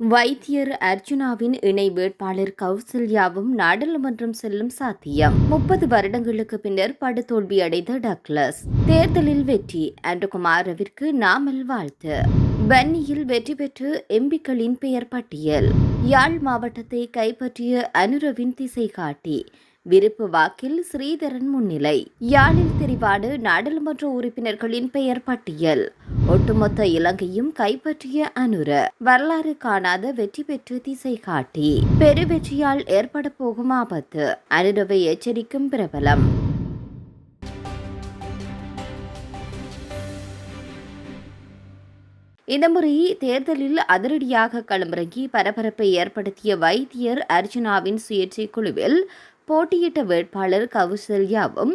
வைத்தியர் அர்ஜுனாவின் இணை வேட்பாளர் கௌசல்யாவும் நாடாளுமன்றம் செல்லும் சாத்தியம். முப்பது வருடங்களுக்கு பின்னர் படுதோல்வி அடைந்த டக்ளஸ். தேர்தலில் வெற்றி ஆண்டகுமாரவிற்கு நாமல் வாழ்த்து. பென்னியில் வெற்றி பெற்று எம்பிக்களின் பெயர் பட்டியல். யாழ் மாவட்டத்தை கைப்பற்றிய அனுரவின் திசை காட்டி விருப்பு வாக்கில் ஸ்ரீதரன் முன்னிலை. யாழில் தெரிவாடு நாடாளுமன்ற உறுப்பினர்களின் பெயர் பட்டியல். ஒட்டுமொத்த இலங்கையும் கைப்பற்றிய அனுர. வரலாறு காணாத வெற்றி பெற்று திசை காட்டி. பெருவெற்றியால் ஏற்பட போகும் ஆபத்து. அனுரவை எச்சரிக்கும் பிரபலம். இந்த முறை தேர்தலில் அதிரடியாக களமிறங்கி பரபரப்பை ஏற்படுத்திய வைத்தியர் அர்ஜுனாவின் சுயேட்சை குழுவில் போட்டியிட்ட வேட்பாளர் கவுசல்யாவும்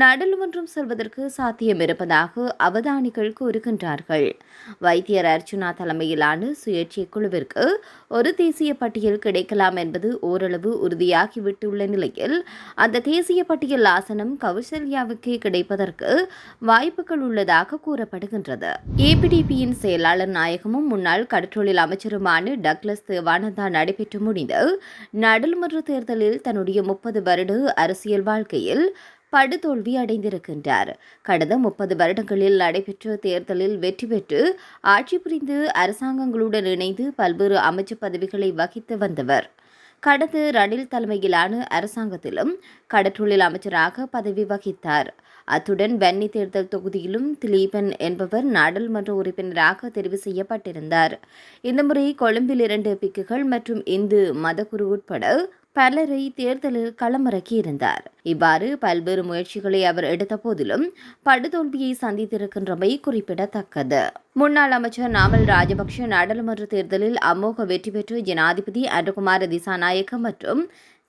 நாடாளுமன்றம் செல்வதற்கு சாத்தியம் இருப்பதாக அவதானிகள் கூறுகின்றார்கள். வைத்தியர் அர்ச்சுனா தலைமையிலான சுயேட்சை குழுவிற்கு ஒரு தேசிய பட்டியல் கிடைக்கலாம் என்பது ஓரளவு உறுதியாகிவிட்டுள்ள நிலையில் அந்த தேசிய பட்டியல் ஆசனம் கவுசல்யாவுக்கே கிடைப்பதற்கு வாய்ப்புகள் உள்ளதாக கூறப்படுகின்றது. ஏபிடிபியின் செயலாளர் நாயகமும் முன்னாள் கடற்றொழில் அமைச்சருமான டக்ளஸ் தேவானந்தா நடைபெற்று முடிந்த நாடாளுமன்ற தேர்தலில் தன்னுடைய முப்பது முப்பது வருட அரசியல் வாழ்க்கையில் படுதோல்வி அடைந்திருக்கின்றார். கடந்த முப்பது வருடங்களில் நடைபெற்ற தேர்தலில் வெற்றி பெற்று ஆட்சி புரிந்து அரசாங்கங்களுடன் இணைந்து பல்வேறு அமைச்சு பதவிகளை வகித்து வந்தவர். கடந்த ரணில் தலைமையிலான அரசாங்கத்திலும் கடற்றொழில் அமைச்சராக பதவி வகித்தார். அத்துடன் வன்னி தேர்தல் தொகுதியிலும் திலீபன் என்பவர் நாடாளுமன்ற உறுப்பினராக தெரிவு செய்யப்பட்டிருந்தார். இந்த முறை கொழும்பில் இரண்டு பிக்குகள் மற்றும் இந்து மதகுரு உட்பட பலரை தேர்தலில் களமிறக்கியிருந்தார். இவ்வாறு பல்வேறு முயற்சிகளை அவர் எடுத்த போதிலும் படுதோல்வியை சந்தித்திருக்கின்றமை குறிப்பிடத்தக்கது. முன்னாள் அமைச்சர் நாமல் ராஜபக்ஷ நாடாளுமன்ற தேர்தலில் அமோக வெற்றி பெற்று ஜனாதிபதி அன்றகுமார திசாநாயக்க மற்றும்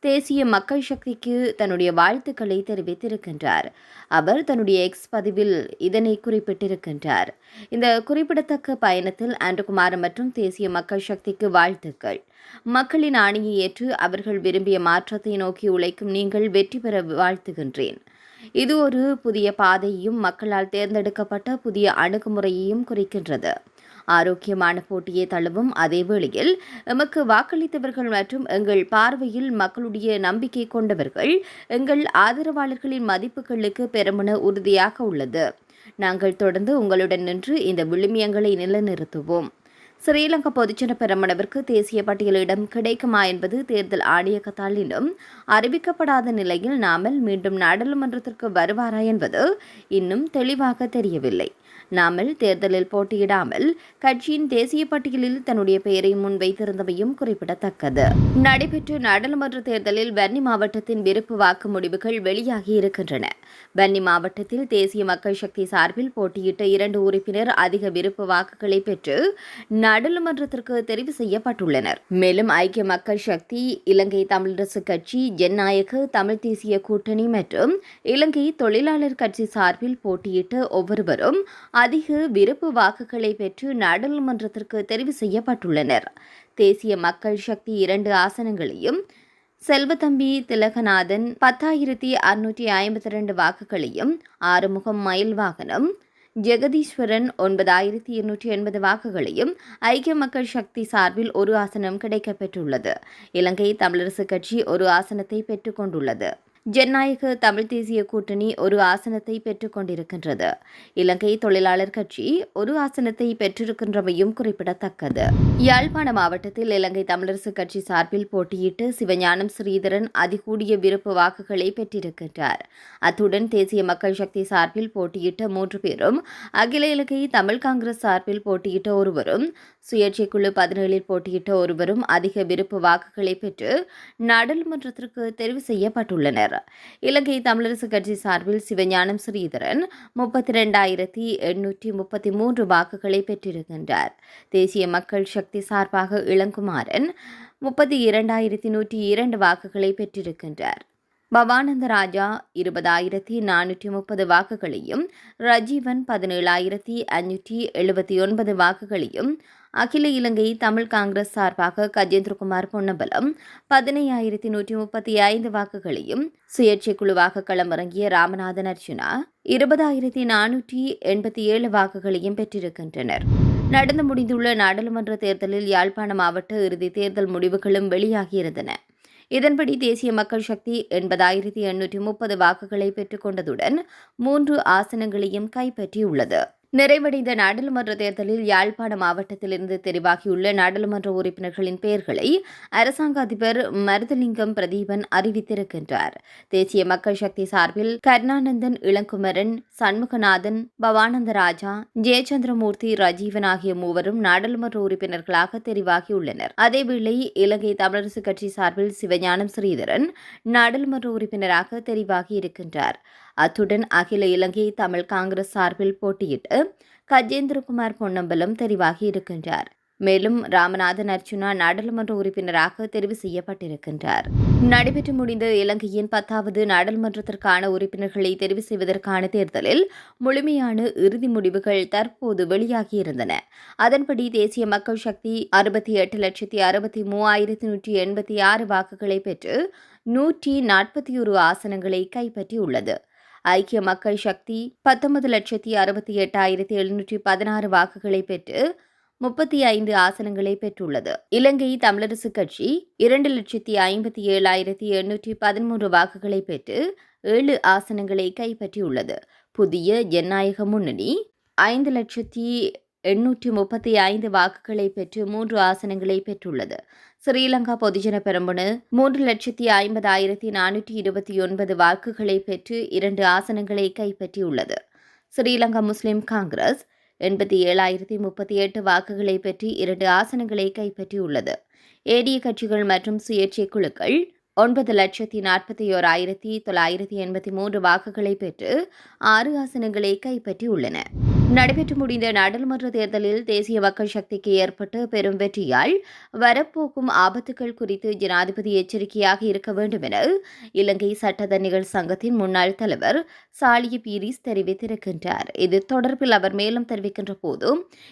தேசிய மக்கள் சக்திக்கு தன்னுடைய வாழ்த்துக்களை தெரிவித்திருக்கின்றார். அவர் தன்னுடைய எக்ஸ் பதிவில் இதனை குறிப்பிட்டிருக்கின்றார். இந்த குறிப்பிடத்தக்க பயணத்தில் ஆண்டகுமார் மற்றும் தேசிய மக்கள் சக்திக்கு வாழ்த்துக்கள். மக்களின் ஆணையை ஏற்று அவர்கள் விரும்பிய மாற்றத்தை நோக்கி உழைக்கும் நீங்கள் வெற்றி பெற வாழ்த்துகின்றேன். இது ஒரு புதிய பாதையையும் மக்களால் தேர்ந்தெடுக்கப்பட்ட புதிய அணுகுமுறையையும் குறிக்கின்றது. ஆரோக்கியமான போட்டியை தழுவும் அதே வேளையில் எமக்கு வாக்களித்தவர்கள் மற்றும் எங்கள் பார்வையில் மக்களுடைய நம்பிக்கை கொண்டவர்கள் எங்கள் ஆதரவாளர்களின் மதிப்புகளுக்கு பெருமன உறுதியாக உள்ளது. நாங்கள் தொடர்ந்து உங்களுடன் நின்று இந்த விழுமியங்களை நிலைநிறுத்துவோம். ஸ்ரீலங்கா பொதுஜன பெரமனவிற்கு தேசிய பட்டியலிடம் கிடைக்குமா என்பது தேர்தல் ஆணையகத்தால் அறிவிக்கப்படாத நிலையில் நாமல் மீண்டும் நாடாளுமன்றத்திற்கு வருவாரா என்பது இன்னும் தெளிவாக தெரியவில்லை. நாமல் தேர்தலில் போட்டியிடாமல் கட்சியின் தேசிய பட்டியலில் தன்னுடைய பெயரை முன்வைத்திருந்தமையும் குறிப்பிடத்தக்கது. நடைபெற்ற நாடாளுமன்ற தேர்தலில் வன்னி மாவட்டத்தின் விருப்பு வாக்கு முடிவுகள் வெளியாகி இருக்கின்றன. வன்னி மாவட்டத்தில் தேசிய மக்கள் சக்தி சார்பில் போட்டியிட்ட இரண்டு உறுப்பினர் அதிக விருப்பு வாக்குகளை பெற்று நாடாளுமன்றத்திற்கு தெரிவு செய்யப்பட்டுள்ளனர். மேலும் ஐக்கிய மக்கள் சக்தி இலங்கை தமிழரசு கட்சி ஜனநாயக தமிழ் தேசிய கூட்டணி மற்றும் இலங்கை தொழிலாளர் கட்சி சார்பில் போட்டியிட்ட ஒவ்வொருவரும் அதிக விருப்பு வாக்குகளை பெற்று நாடாளுமன்றத்திற்கு தெரிவு செய்யப்பட்டுள்ளனர். தேசிய மக்கள் சக்தி இரண்டு ஆசனங்களையும் செல்வத்தம்பி திலகநாதன் பத்தாயிரத்தி அறுநூற்றி ஐம்பத்தி ரெண்டு வாக்குகளையும் ஆறுமுகம் மயில் வாகனம் ஜெகதீஸ்வரன் ஒன்பதாயிரத்தி இருநூற்றி எண்பது வாக்குகளையும் ஐக்கிய மக்கள் சக்தி சார்பில் ஒரு ஆசனம் கிடைக்கப்பெற்றுள்ளது. இலங்கை தமிழரசுக் கட்சி ஒரு ஆசனத்தை பெற்றுக்கொண்டுள்ளது ஜனநாயக தமிழ் தேசிய கூட்டணி ஒரு ஆசனத்தை பெற்றுக்கொண்டிருக்கின்றது இலங்கை தொழிலாளர் கட்சி ஒரு ஆசனத்தை பெற்றிருக்கின்றமையும் குறிப்பிடத்தக்கது. யாழ்ப்பாண மாவட்டத்தில் இலங்கை தமிழரசு கட்சி சார்பில் போட்டியிட்டு சிவஞானம் ஸ்ரீதரன் அதிகூடிய விருப்பு வாக்குகளை பெற்றிருக்கின்றார். அத்துடன் தேசிய மக்கள் சக்தி சார்பில் போட்டியிட்ட மூன்று பேரும் அகில இலங்கை தமிழ் காங்கிரஸ் சார்பில் போட்டியிட்ட ஒருவரும் சுயேட்சை குழு பதினேழில் போட்டியிட்ட ஒருவரும் அதிக விருப்பு வாக்குகளை பெற்று நாடாளுமன்றத்திற்கு தெரிவு செய்யப்பட்டுள்ளனர். இலங்கை தமிழரசு கட்சி சார்பில் சிவஞானம் ஸ்ரீதரன் முப்பத்தி ரெண்டாயிரத்தி எண்ணூற்றி முப்பத்தி மூன்று வாக்குகளை பெற்றிருக்கின்றார். தேசிய மக்கள் சக்தி சார்பாக இளங்குமாரன் முப்பத்தி இரண்டாயிரத்தி நூற்றி இரண்டு வாக்குகளை பெற்றிருக்கின்றார். பவானந்த ராஜா இருபதாயிரத்தி நானூற்றி முப்பது வாக்குகளையும் ரஜீவன் பதினேழாயிரத்தி அஞ்சூற்றி எழுபத்தி ஒன்பது வாக்குகளையும் அகில இலங்கை தமிழ் காங்கிரஸ் சார்பாக கஜேந்திரகுமார் பொன்னம்பலம் பதினையாயிரத்தி நூற்றி முப்பத்தி ஐந்து வாக்குகளையும் சுயேட்சை குழுவாக களமிறங்கிய ராமநாதன் அர்ஜுனா இருபதாயிரத்தி நானூற்றி எண்பத்தி ஏழு வாக்குகளையும் பெற்றிருக்கின்றனர். நடந்து முடிந்துள்ள நாடாளுமன்ற தேர்தலில் யாழ்ப்பாண மாவட்ட இறுதி தேர்தல் முடிவுகளும் வெளியாகியிருந்தன. இதன்படி தேசிய மக்கள் சக்தி எண்பதாயிரத்தி எண்ணூற்றி முப்பது வாக்குகளை பெற்றுக்கொண்டதுடன் மூன்று ஆசனங்களையும் கைப்பற்றியுள்ளது. நிறைவடைந்த நாடாளுமன்ற தேர்தலில் யாழ்ப்பாண மாவட்டத்திலிருந்து தெரிவாகியுள்ள நாடாளுமன்ற உறுப்பினர்களின் பெயர்களை அரசாங்க அதிபர் மருதலிங்கம் பிரதீபன் அறிவித்திருக்கின்றார். தேசிய மக்கள் சக்தி சார்பில் கருணானந்தன் இளங்குமரன் சண்முகநாதன் பவானந்த ராஜா ஜெயச்சந்திரமூர்த்தி ரஜீவன் ஆகிய மூவரும் நாடாளுமன்ற உறுப்பினர்களாக தெரிவாகியுள்ளனர். அதேவேளை இலங்கை தமிழரசு கட்சி சார்பில் சிவஞானம் ஸ்ரீதரன் நாடாளுமன்ற உறுப்பினராக தெரிவாகி இருக்கின்றார் அத்துடன் அகில இலங்கை தமிழ் காங்கிரஸ் சார்பில் போட்டியிட்டு கஜேந்திரகுமார் பொன்னம்பலம் தெரிவாகி இருக்கின்றார். மேலும் ராமநாதன் அர்ச்சுனா நாடாளுமன்ற உறுப்பினராக தெரிவு செய்யப்பட்டிருக்கின்றார். நடைபெற்று முடிந்த இலங்கையின் பத்தாவது நாடாளுமன்றத்திற்கான உறுப்பினர்களை தெரிவு செய்வதற்கான தேர்தலில் முழுமையான இறுதி முடிவுகள் தற்போது வெளியாகியிருந்தன அதன்படி தேசிய மக்கள் சக்தி அறுபத்தி எட்டு லட்சத்தி அறுபத்தி மூவாயிரத்தி நூற்றி எண்பத்தி ஆறு வாக்குகளை பெற்று நூற்றி நாற்பத்தி ஒரு ஆசனங்களை கைப்பற்றியுள்ளது. ஐக்கிய மக்கள் சக்தி பத்தொன்பது லட்சத்தி அறுபத்தி எட்டாயிரத்தி எழுநூற்றி பதினாறு வாக்குகளை பெற்று முப்பத்தி ஐந்து ஆசனங்களை பெற்றுள்ளது. இலங்கை தமிழரசுக் கட்சி இரண்டு லட்சத்தி ஐம்பத்தி ஏழாயிரத்தி எண்ணூற்றி பதிமூன்று வாக்குகளை பெற்று ஏழு ஆசனங்களை கைப்பற்றியுள்ளது. புதிய ஜனநாயக முன்னணி ஐந்து லட்சத்தி எண்ணூற்றி முப்பத்தி ஐந்து வாக்குகளை பெற்று மூன்று ஆசனங்களை பெற்றுள்ளது. ஸ்ரீலங்கா பொதுஜன பெரம்புணு மூன்று லட்சத்தி ஐம்பதாயிரத்தி நானூற்றி இருபத்தி ஒன்பது வாக்குகளை பெற்று இரண்டு ஆசனங்களை கைப்பற்றியுள்ளது. ஸ்ரீலங்கா முஸ்லிம் காங்கிரஸ் எண்பத்தி ஏழாயிரத்தி முப்பத்தி எட்டு வாக்குகளை பெற்று இரண்டு ஆசனங்களை கைப்பற்றியுள்ளது. ஏடிய கட்சிகள் மற்றும் சுயேட்சை குழுக்கள் ஒன்பது லட்சத்தி நாற்பத்தி ஓராயிரத்தி தொள்ளாயிரத்தி எண்பத்தி மூன்று வாக்குகளை பெற்று ஆறு ஆசனங்களை கைப்பற்றியுள்ளன. நடைபெற்று முடிந்த நாடாளுமன்ற தேர்தலில் தேசிய மக்கள் சக்திக்கு ஏற்பட்ட பெரும் வெற்றியால் வரப்போக்கும் ஆபத்துகள் குறித்து ஜனாதிபதி எச்சரிக்கையாக இருக்க வேண்டும் என இலங்கை சட்டத்தணிகள் சங்கத்தின் முன்னாள் தலைவர் சாலிய பீரிஸ் தெரிவித்திருக்கின்றார். இது தொடர்பில் அவர் மேலும் தெரிவிக்கின்ற போது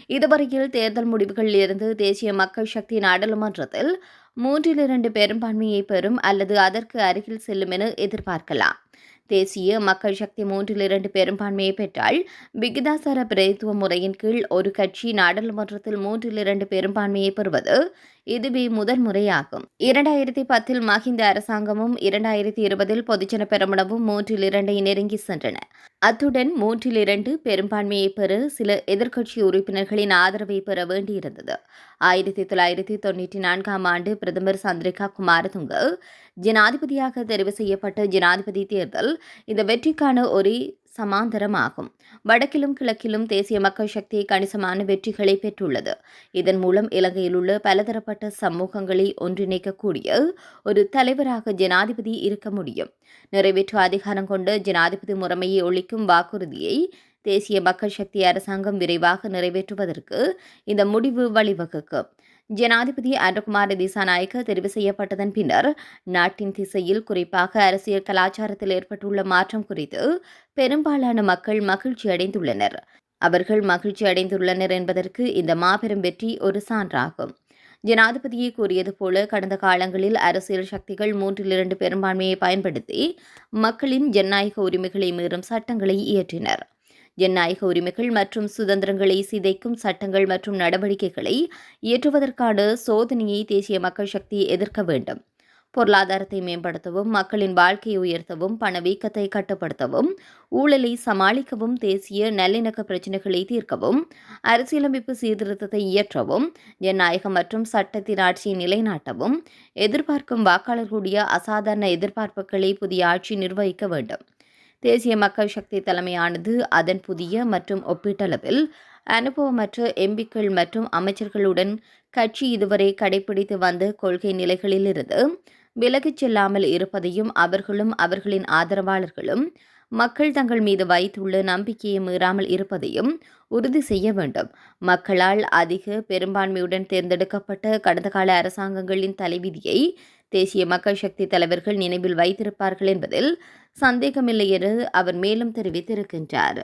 இதுவரையில் தேர்தல் முடிவுகளில் இருந்து தேசிய மக்கள் சக்தி நாடாளுமன்றத்தில் மூன்றில் இரண்டு பெரும்பான்மையை பெறும் அல்லது அதற்கு அருகில் செல்லும் என எதிர்பார்க்கலாம். தேசிய மக்கள் சக்தி மூன்றில் இரண்டு பெரும்பான்மையை பெற்றால் விகிதாசார பிரதித்துவ முறையின் கீழ் ஒரு கட்சி நாடாளுமன்றத்தில் மூன்றில் இரண்டு பெரும்பான்மையை பெறுவது இதுவே முதல் முறையாகும். இரண்டாயிரத்தி பத்தில் மஹிந்த அரசாங்கமும் இரண்டாயிரத்தி இருபதில் பொதுஜன பெருமளவும் மூன்றில் இரண்டை நெருங்கி சென்றன. அத்துடன் மூன்றில் இரண்டு பெரும்பான்மையை பெற சில எதிர்க்கட்சி உறுப்பினர்களின் ஆதரவை பெற வேண்டியிருந்தது. ஆயிரத்தி தொள்ளாயிரத்தி தொன்னூற்றி நான்காம் ஆண்டு பிரதமர் சந்திரிகா குமாரதுங்க ஜனாதிபதியாக தெரிவு செய்யப்பட்ட ஜனாதிபதி தேர்தல் இந்த வெற்றிக்கான ஒரு சமாந்தரமாகும். வடக்கிலும் கிழக்கிலும் தேசிய மக்கள் சக்தி கணிசமான வெற்றிகளை பெற்றுள்ளது. இதன் மூலம் இலங்கையில் உள்ள பலதரப்பட்ட சமூகங்களை ஒன்றிணைக்கக்கூடிய ஒரு தலைவராக ஜனாதிபதி இருக்க முடியும். நிறைவேற்று அதிகாரம் கொண்ட ஜனாதிபதி முறைமையை ஒழிக்கும் வாக்குறுதியை தேசிய மக்கள் சக்தி அரசாங்கம் விரைவாக நிறைவேற்றுவதற்கு இந்த முடிவு வழிவகுக்கும். ஜனாதிபதி அன்றகுமார் திசாநாயக்க தெரிவு செய்யப்பட்டதன் பின்னர் நாட்டின் திசையில் குறிப்பாக அரசியல் கலாச்சாரத்தில் ஏற்பட்டுள்ள மாற்றம் குறித்து பெரும்பாலான மக்கள் மகிழ்ச்சி அடைந்துள்ளனர். அவர்கள் மகிழ்ச்சி அடைந்துள்ளனர் என்பதற்கு இந்த மாபெரும் வெற்றி ஒரு சான்றாகும். ஜனாதிபதியை கூறியது போல கடந்த காலங்களில் அரசியல் சக்திகள் மூன்றில் இரண்டு பெரும்பான்மையை பயன்படுத்தி மக்களின் ஜனநாயக உரிமைகளை மீறும் சட்டங்களை இயற்றினர். ஜனநாயக உரிமைகள் மற்றும் சுதந்திரங்களை சிதைக்கும் சட்டங்கள் மற்றும் நடவடிக்கைகளை இயற்றுவதற்கான சோதனையை தேசிய மக்கள் சக்தி எதிர்க்க வேண்டும். பொருளாதாரத்தை மேம்படுத்தவும் மக்களின் வாழ்க்கையை உயர்த்தவும் பணவீக்கத்தை கட்டுப்படுத்தவும் ஊழலை சமாளிக்கவும் தேசிய நல்லிணக்க பிரச்சினைகளை தீர்க்கவும் அரசியலமைப்பு சீர்திருத்தத்தை இயற்றவும் ஜனநாயகம் மற்றும் சட்டத்தின் ஆட்சியை நிலைநாட்டவும் எதிர்பார்க்கும் வாக்காளர்களுடைய அசாதாரண எதிர்பார்ப்புகளை புதிய ஆட்சி நிர்வகிக்க வேண்டும். தேசிய மக்கள் சக்தி தலைமையானது அதன் புதிய மற்றும் ஒப்பீட்டளவில் அனுபவமற்ற எம்பிக்கள் மற்றும் அமைச்சர்களுடன் கட்சி இதுவரை கடைபிடித்து வந்த கொள்கை நிலைகளிலிருந்து விலகிச் செல்லாமல் இருப்பதையும் அவர்களும் அவர்களின் ஆதரவாளர்களும் மக்கள் தங்கள் மீது வைத்துள்ள நம்பிக்கையை மீறாமல் இருப்பதையும் உறுதி செய்ய வேண்டும். மக்களால் அதிக பெரும்பான்மையுடன் தேர்ந்தெடுக்கப்பட்ட கடந்த கால அரசாங்கங்களின் தலைவிதியை தேசிய மக்கள் சக்தி தலைவர்கள் நினைவில் வைத்திருப்பார்கள் என்பதில் சந்தேகமில்லை என அவர் மேலும் தெரிவித்திருக்கின்றார்.